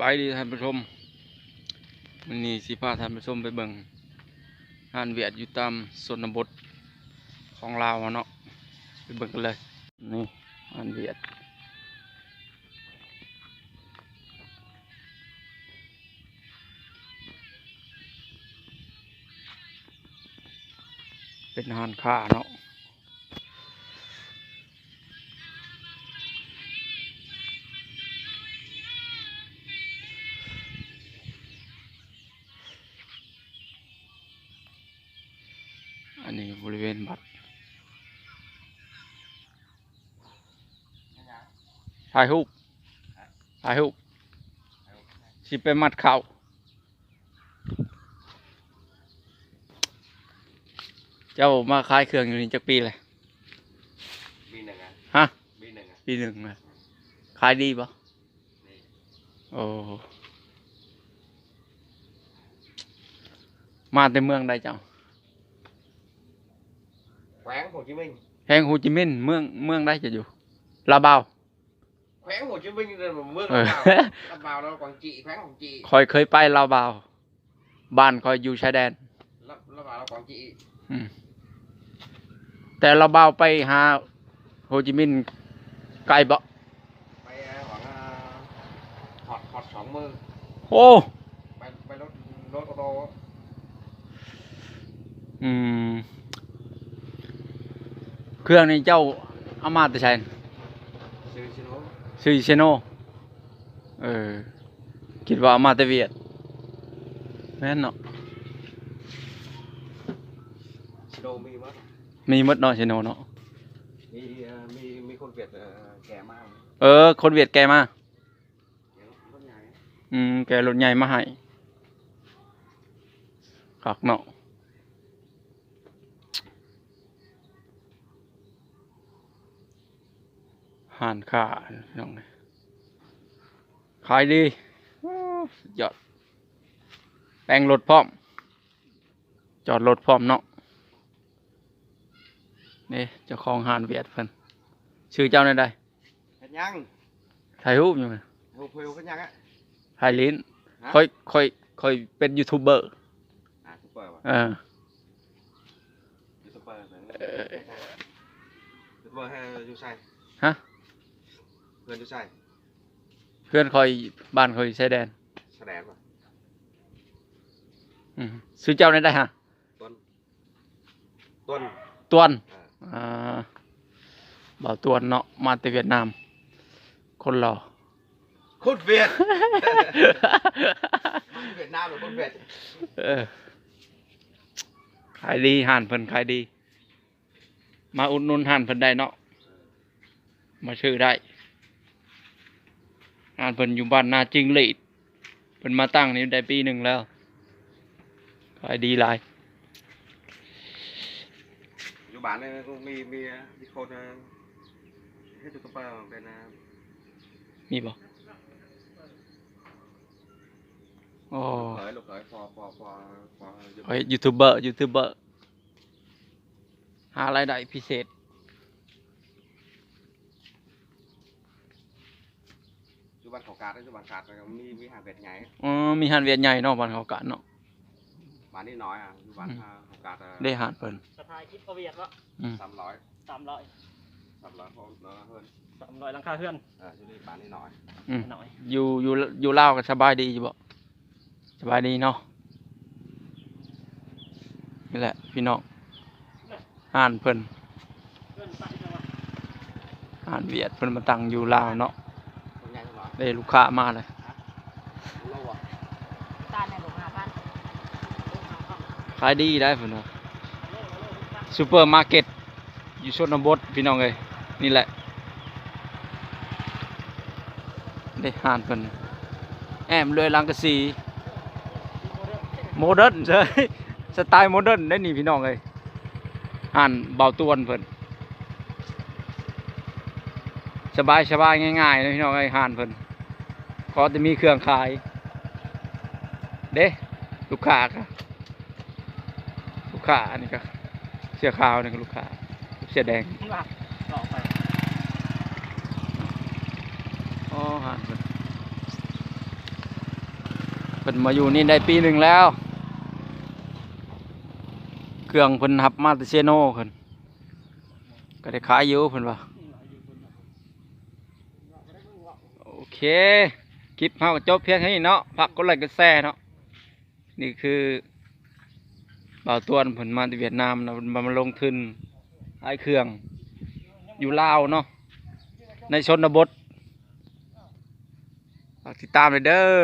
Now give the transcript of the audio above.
บายดีท่านผู้ชมมันนี้สิพาท่านผู้ชมไปเบิ่งห้านเวียดอยู่ตามชนบทของลาวเนาะไปเบิ่งกันเลยนี่ห้านเวียดเป็นห้านค้าเนาะ นนี้บริเวณบัตรถ่ายรูปถ่ายรูปสิไปมัดเข่าเจ้ามาขายเครื่องอยู่นี่จักปีเลยปีหนึ่งอะฮะปีหนึ่งอะปีหนึ่งเลยขายดีปะนี่โอ้มาแต่เมืองใดเจ้าแขวงโฮ จิมินห์แห่งโฮจิมินห์เมืองเมืองใดจะอยู่ลาบาว แขวงโฮจิมินห์เนี่ยเมืองเออลาวลาวแล้วกวางจีแขวงของจีคอยเคยไปลาวบาว บ้านคอยอยู่ชายแดนแล้วแล้วแล้วกวางจีอืมแต่ลาวบาวไปหาโฮจิมินห์ไกลบ่ไปหวังอ่าหอดหอดสองมือโอ้ไปไปรถรถออโต้อืม เครื่องนี้เจ้าเอามาแต่ใช้ซื้อชิโนซื้อเชโนเออคิดว่าเอามาแต่เวียดแม่นเนาะชิโนมีมั้ยมีหมดเนาะเชโนเนาะมีเอ่อมีมีคนเวียดเอ่อแก่มากเออ คนเวียดแกมาเดี๋ยวรถใหญ่อืมแกรถใหญ่มาให้คักเนาะ ห่านค่าน้องเอ้ยขายดีโอ้สุดยอดแปลงรถพร้อม จอดรถพร้อมเนาะนี่เจ้าของห่านเวียดเพิ่นชื่อเจ้าในใดเห็นยังถ่ายรูปอยู่ไหมโฮเพลเห็นยังอะถ่ายลิ้นฮะค่อยค่อยค่อยเป็นยูทูบเบอร์อ่าซุปเปอร์ว่ะเออยูทูบเบอร์เหมือนยูทูบเบอร์ให้ยูไซฮะ เพื่อนยูไซเพื่อนคอยบ้านคอยชายแดนแสดงว่ะอืมซื้อเจ้าได้ได้ฮะต้นต้นตวนอ่าอ่าบ่าวตวนเนาะมาแต่เวียดนาม คนหล่อคนเวียดมันเวียดนามหรือคนเวียดเออขายดีห่านเพิ่นขายดี มาอุดหนุนห่านเพิ่นได้เนาะมาชื่อได้ ห่านเพิ่นอยู่บ้านนาจิงหลีดเพิ่นมาตั้งนี่ได้ปีหนึ่งแล้วขายดีหลายอยู่บ้านเนี่ยก็มีมีมีคนเอ่อให้ตุ๊กตาเป็นนะมีบ่โอ้เขยลูกเขยพอพอพอพออยู่เฮ้ยยูทูบเบอร์ยูทูบเบอร์หารายได้พิเศษ อยู่ บ้านเขากาดอยู่บ้านขาดนะครับมีมีหาเวียดไงอ๋อมีหันเวียดใหญ่เนาะบ้านเขากะเนาะ บ้านนี้น้อยอะอยู่บ้านอืม เขากาดได้หันเพิ่นสะพายคิดประเวียดวะอืมสามร้อยสามร้อยสามร้อยคนเนอะเพื่อนสามร้อยหลังคาเพื่อนเอออยู่นี่บ้านนี้น้อยอืมหน่อยอยู่อยู่อยู่ลาวก็สบายดีอยู่บ่สบายดีเนาะนี่แหละ พี่น้องอ่านเพิ่นเพื่อนใส่จังวะอ่านเวียดเพิ่นมาตั้งอยู่ลาวเนาะคน เท่าได้ลูกค้ามาเลยโลอะตาในหลวงห้าพันขายดีได้เพิ่นว่าซูเปอร์มาร์เก็ตอยู่ชนบทพี่น้องเอ้ยนี่แหละได้ห่านเพิ่นแอมเลยลังกะสีโมเดิร์นใช่สไตล์โมเดิร์นได้นี่พี่น้องเอ้ยห่านเบาตัวนเพิ่นสบายสบายง่ายๆนะพี่น้องเอ้ยห่านเพิ่น ก็จะมีเครื่องขาย เด้ลูกค้าค่ะลูกค้าอันนี้ก็เสื้อขาวนี่ก็ลูกค้าเสื้อแดงว่าต่อไปอ๋อห่านเพิ่นเพิ่นมาอยู่นี่ได้ปีหนึ่งแล้ว เครื่องเพิ่นหับมาแตเซโนเพิ่นก็ได้ขายอยู่เพิ่นว่าโอเคค ลิปเฮาจบเพียงแค่นี้เนาะพักก็ไลค์ก็แซ่เนาะนี่คือบ่าวตวนผลมาจากเวียดนามนะเพิ่นมาลงทุนไอเครื่อง อยู่ลาวเนาะในชนบทฝากติดตามเลยเด้อ